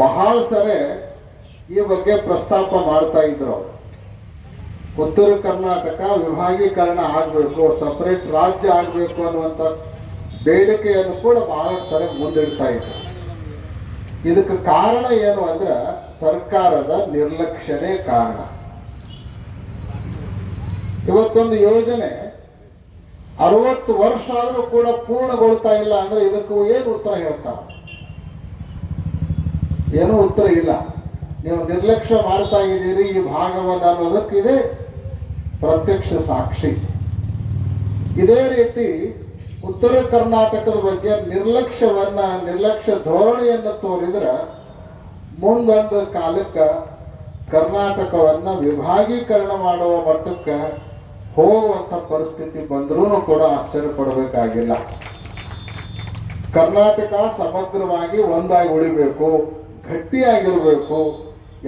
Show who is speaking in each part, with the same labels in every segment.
Speaker 1: ಬಹಳ ಸರಿ ಈ ಬಗ್ಗೆ ಪ್ರಸ್ತಾಪ ಮಾಡ್ತಾ ಇದ್ರು. ಉತ್ತರ ಕರ್ನಾಟಕ ವಿಭಾಗೀಕರಣ ಆಗಬೇಕು ಸಪರೇಟ್ ರಾಜ್ಯ ಆಗಬೇಕು ಅನ್ನುವಂಥ ಬೇಡಿಕೆಯನ್ನು ಕೂಡ ಬಹಳ ಸರಿ ಮುಂದಿಡ್ತಾ ಇದ್ರು. ಇದಕ್ಕೆ ಕಾರಣ ಏನು ಅಂದ್ರೆ ಸರ್ಕಾರದ ನಿರ್ಲಕ್ಷ್ಯನೇ ಕಾರಣ. ಇವತ್ತೊಂದು ಯೋಜನೆ ಅರವತ್ತು ವರ್ಷ ಆದರೂ ಕೂಡ ಪೂರ್ಣಗೊಳ್ತಾ ಇಲ್ಲ ಅಂದ್ರೆ ಇದಕ್ಕೂ ಏನು ಉತ್ತರ ಹೇಳ್ತಾರೆ? ಏನೂ ಉತ್ತರ ಇಲ್ಲ. ನೀವು ನಿರ್ಲಕ್ಷ್ಯ ಮಾಡ್ತಾ ಇದ್ದೀರಿ, ಈ ಭಾಗವತ ಅನ್ನೋದಕ್ಕಿದೆ ಪ್ರತ್ಯಕ್ಷ ಸಾಕ್ಷಿ. ಇದೇ ರೀತಿ ಉತ್ತರ ಕರ್ನಾಟಕದ ಬಗ್ಗೆ ನಿರ್ಲಕ್ಷ್ಯವನ್ನ, ನಿರ್ಲಕ್ಷ್ಯ ಧೋರಣೆಯನ್ನು ತೋರಿದ್ರೆ ಮುಂದೊಂದು ಕಾಲಕ್ಕೆ ಕರ್ನಾಟಕವನ್ನ ವಿಭಾಗೀಕರಣ ಮಾಡುವ ಮಟ್ಟಕ್ಕೆ ಹೋಗುವಂಥ ಪರಿಸ್ಥಿತಿ ಬಂದರೂ ಕೂಡ ಆಶ್ಚರ್ಯ ಪಡಬೇಕಾಗಿಲ್ಲ. ಕರ್ನಾಟಕ ಸಮಗ್ರವಾಗಿ ಒಂದಾಗಿ ಉಳಿಬೇಕು. ಗಟ್ಟಿಯಾಗಿರಬೇಕು,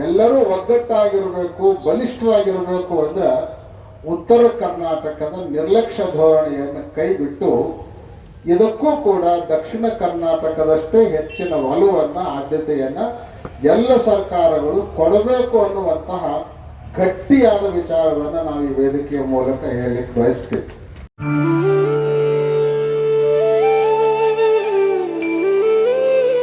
Speaker 1: ಎಲ್ಲರೂ ಒಗ್ಗಟ್ಟಾಗಿರಬೇಕು, ಬಲಿಷ್ಠವಾಗಿರಬೇಕು ಅಂದ್ರೆ ಉತ್ತರ ಕರ್ನಾಟಕದ ನಿರ್ಲಕ್ಷ್ಯ ಧೋರಣೆಯನ್ನು ಕೈಬಿಟ್ಟು ಇದಕ್ಕೂ ಕೂಡ ದಕ್ಷಿಣ ಕರ್ನಾಟಕದಷ್ಟೇ ಹೆಚ್ಚಿನ ಒಲುವನ್ನ, ಆದ್ಯತೆಯನ್ನ ಎಲ್ಲ ಸರ್ಕಾರಗಳು ಕೊಡಬೇಕು ಅನ್ನುವಂತಹ ಗಟ್ಟಿಯಾದ ವಿಚಾರವನ್ನು ನಾವು ಈ ವೇದಿಕೆಯ ಮೂಲಕ ಹೇಳಲಿಕ್ಕೆ ಬಯಸ್ತೀವಿ.